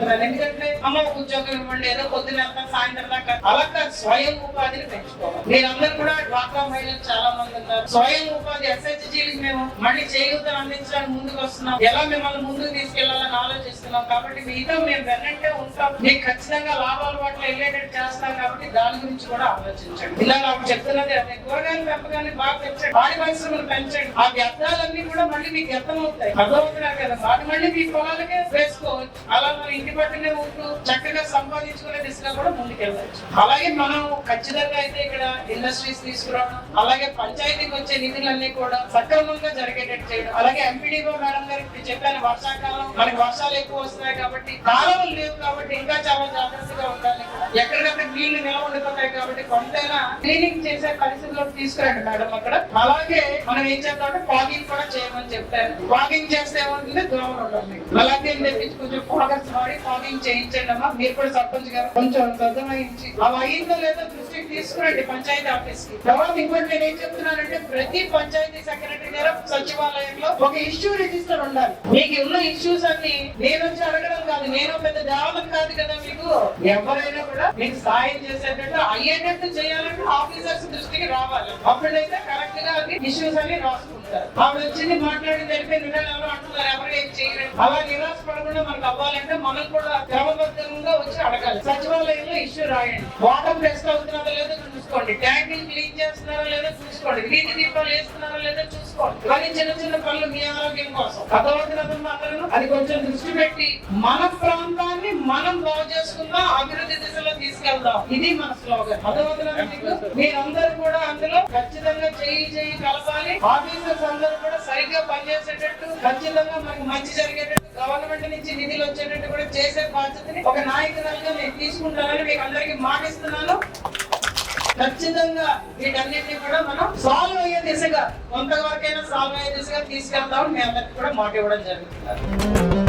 ఎందుకంటే అమ్మ ఉద్యోగం ఇవ్వండి ఏదో పొద్దున సాయంత్రం దాకా. అలా కాదు స్వయం ఉపాధిని పెంచుకోవాలి. మీరందరూ కూడా డ్వాక్రా మహిళలు చాలా మంది ఉన్నారు. స్వయం ఉపాధి ఎస్హెచ్జీలకు మేము మళ్ళీ చేయూతను అందించడానికి ముందుకు వస్తున్నాం. ఎలా మిమ్మల్ని ముందుకు తీసుకు చేస్తున్నాం కాబట్టి మిగతా మేము వెన్నంటే ఉంటాం. మీకు ఖచ్చితంగా లాభాలు వాటిలో వెళ్ళేటట్టు చేస్తాం కాబట్టి దాని గురించి కూడా ఆలోచించండి. ఇలా నాకు చెప్తున్నది అదే. కూరగాయల పెంపకాన్ని బాగా పెంచండి. పాడి పరిశ్రమలు పెంచండి. ఆ వ్యర్థాలన్నీ కూడా మళ్ళీ మీకు వ్యర్థం అవుతాయి. అర్థమవుతున్నారు కదా. వాటి మళ్ళీ మీ పొలాలకే వేసుకోవచ్చు. అలా మన ఇంటి పట్టునే ఉంటూ చక్కగా సంపాదించుకునే దిశగా కూడా ముందుకెళ్ళవచ్చు. అలాగే మనం ఖచ్చితంగా అయితే ఇక్కడ ఇండస్ట్రీస్ తీసుకురావడం అలాగే పంచాయతీకి వచ్చే నిధులన్నీ కూడా సక్రమంగా జరిగేటట్టు చేయడం. అలాగే ఎంపీడీఓ మేడం గారికి చెప్పాను వర్షాకాలం మనకి వర్షాలు ఎక్కువ వస్తున్నాయి కాబట్టి కాలువలు లేవు కాబట్టి ఇంకా చాలా జాగ్రత్తగా ఉండాలి. ఎక్కడికక్కడ నీళ్ళు నిల్వ ఉండకుండా కాబట్టి కొంతైనా క్లీనింగ్ చేసే పరిస్థితిలోకి తీసుకురండి మేడం అక్కడ. అలాగే మనం ఏం చేద్దామంటే వాకింగ్ కూడా చేయమని చెప్పారు. వాకింగ్ చేస్తే ఏమవుతుంది? దోమలు ఉంటుంది. అలాగే తెప్పించి కొంచెం ఫోకస్ వాడి వాకింగ్ చేయించండి అమ్మా. మీరు కూడా సర్పంచ్ గారు కొంచెం శ్రద్ధ అలా అయిందో లేదో దృష్టికి తీసుకురండి పంచాయతీ ఆఫీస్కి తర్వాత ఇంకోటి నేను ఏం చెప్తున్నానంటే ప్రతి పంచాయతీ సెక్రటరీ గారు సచివాలయంలో ఒక ఇష్యూ రిజిస్టర్ ఉండాలి. మీకు ఉన్న ఇష్యూస్ అన్ని నేను వచ్చి అడగడం కాదు. నేను పెద్ద దేవతం కాదు కదా మీకు. ఎవరైనా కూడా మీకు సాయం చేసేటట్టు ఏంటంటే చేయాలంటే ఆఫీసర్స్ దృష్టికి రావాలి. అప్పుడైతే కరెక్ట్గా అన్ని ఇష్యూస్ అన్ని రాసుకుంటారు. ఆవిడ వచ్చింది మాట్లాడి తెలిపి నిరాళాలు అంటున్నారు ఎవరు ఏం చేయలేదు. అలా నిరాశ పడకుండా మనకు అవ్వాలంటే మనం కూడా క్రమబద్ధంగా వచ్చి అడగాలి. సచివాలయంలో ఇష్యూ రాయండి. వాటర్ టెస్ట్ అవుతున్నారో లేదో చూసుకోండి. ట్యాంకులు క్లీన్ చేస్తున్నారో లేదో చూసుకోండి. వీధి దీపాలు వేస్తున్నారో లేదో చూసుకోండి. కానీ చిన్న చిన్న పనులు మీ ఆరోగ్యం కోసం. అర్థమవుతున్నది మాత్రం అది కొంచెం దృష్టి పెట్టి మన ప్రాంతాన్ని మనం బాగు చేసుకుందాం అభివృద్ధి దిశలో తీసుకెళ్దాం. ఇది మన స్లోగన్ అర్థమవుతున్నది మీరందరూ కూడా అందులో ఖచ్చితంగా చేయి చేయి కలపాలి. ఆఫీసర్స్ అందరూ కూడా సరిగ్గా పనిచేసేటట్టు ఖచ్చితంగా మనకి మంచి జరిగేటట్టు గవర్నమెంట్ నుంచి నిధులు వచ్చేటట్టు కూడా చేసే బాధ్యతని ఒక నాయకురాలుగా నేను తీసుకుంటానని మీకు అందరికీ మాటిస్తున్నాను. ఖచ్చితంగా వీటన్నిటిని కూడా మనం సాల్వ్ అయ్యే దిశగా కొంతవరకైనా సాల్వ్ అయ్యే దిశగా తీసుకెళ్తామని మీ అందరికి కూడా మాట ఇవ్వడం జరుగుతుంది.